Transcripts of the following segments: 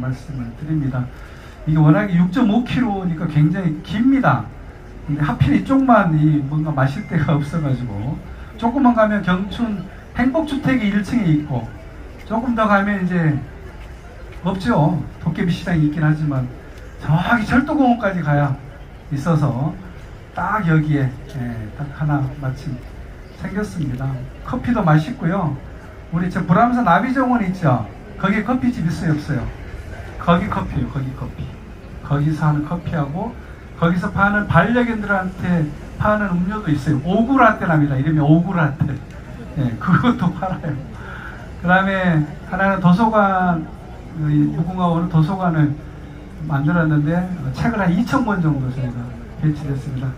말씀을 드립니다. 이게 워낙에 6.5km니까 굉장히 깁니다. 근데 하필 이쪽만 이 뭔가 마실 데가 없어가지고 조금만 가면 경춘 행복주택이 1층에 있고 조금 더 가면 이제 없죠. 도깨비 시장이 있긴 하지만 저기 철도공원까지 가야 있어서 딱 여기에 예, 딱 하나 마침 생겼습니다. 커피도 맛있고요. 우리 저 불암산 나비정원 있죠. 거기 커피집 있어요 없어요? 거기 커피요. 거기 커피. 거기서 하는 커피하고 거기서 파는 반려견들한테 파는 음료도 있어요. 오구라떼랍니다. 이름이 오구라떼. 예, 그것도 팔아요. 그 다음에 하나는 도서관, 이 무궁화원은 도서관을 만들었는데 어, 책을 한 2천 권 정도 저희가 배치됐습니다.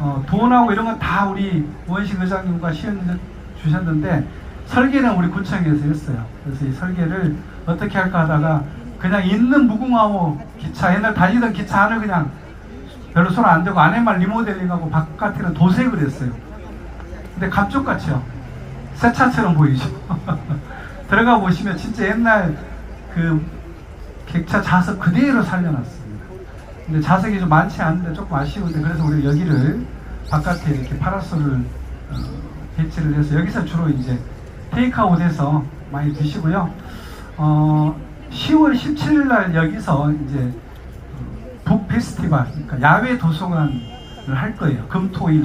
어, 돈하고 이런 건 다 우리 원식 의장님과 시연 주셨는데 설계는 우리 구청에서 했어요. 그래서 이 설계를 어떻게 할까 하다가 그냥 있는 무궁화호 기차 옛날 다니던 기차 안을 그냥 별로 손 안 대고 안에만 리모델링하고 바깥에는 도색을 했어요. 근데 감쪽같이요. 새 차처럼 보이죠. 들어가 보시면 진짜 옛날 그 객차 좌석 그대로 살려놨습니다. 근데 좌석이 좀 많지 않은데 조금 아쉬운데 그래서 우리 여기를 바깥에 이렇게 파라솔을 어, 배치를 해서 여기서 주로 이제 테이크아웃해서 많이 드시고요. 어, 10월 17일 날 여기서 이제 어, 북 페스티벌, 그러니까 야외 도서관을 할 거예요. 금토일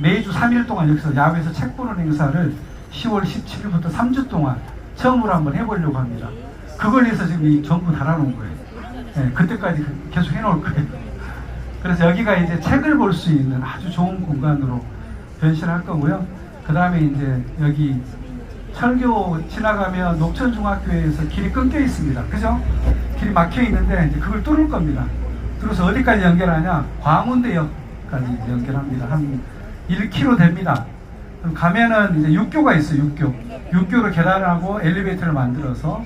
매주 3일 동안 여기서 야외에서 책 보는 행사를 10월 17일부터 3주 동안 처음으로 한번 해보려고 합니다. 그걸 위해서 지금 이 전부 달아놓은 거예요. 예, 그때까지 계속 해놓을 거예요. 그래서 여기가 이제 책을 볼 수 있는 아주 좋은 공간으로 변신할 거고요. 그 다음에 이제 여기 철교 지나가면 녹천중학교에서 길이 끊겨 있습니다. 그죠? 길이 막혀 있는데 이제 그걸 뚫을 겁니다. 뚫어서 어디까지 연결하냐? 광운대역까지 연결합니다. 한 1km 됩니다. 그럼 가면은 이제 육교가 있어요. 육교. 육교로 계단하고 엘리베이터를 만들어서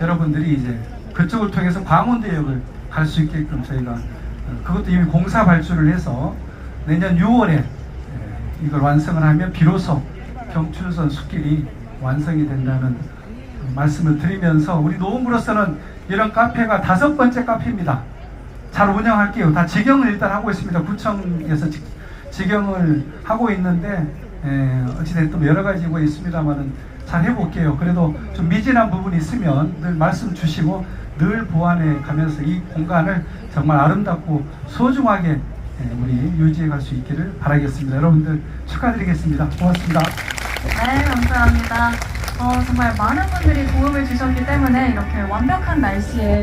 여러분들이 이제 그쪽을 통해서 광운대역을 갈 수 있게끔 저희가 어, 그것도 이미 공사 발주를 해서 내년 6월에 이걸 완성을 하면 비로소 경춘선 숲길이 완성이 된다는 말씀을 드리면서 우리 노원구로서는 이런 카페가 다섯 번째 카페입니다. 잘 운영할게요. 다 직영을 일단 하고 있습니다. 구청에서 직, 직영을 하고 있는데 에, 어찌됐든 여러 가지고 있습니다만은 잘 해볼게요. 그래도 좀 미진한 부분이 있으면 늘 말씀 주시고 늘 보완해 가면서 이 공간을 정말 아름답고 소중하게 에, 우리 유지해 갈 수 있기를 바라겠습니다. 여러분들 축하드리겠습니다. 고맙습니다. 네, 감사합니다. 어, 정말 많은 분들이 도움을 주셨기 때문에 이렇게 완벽한 날씨에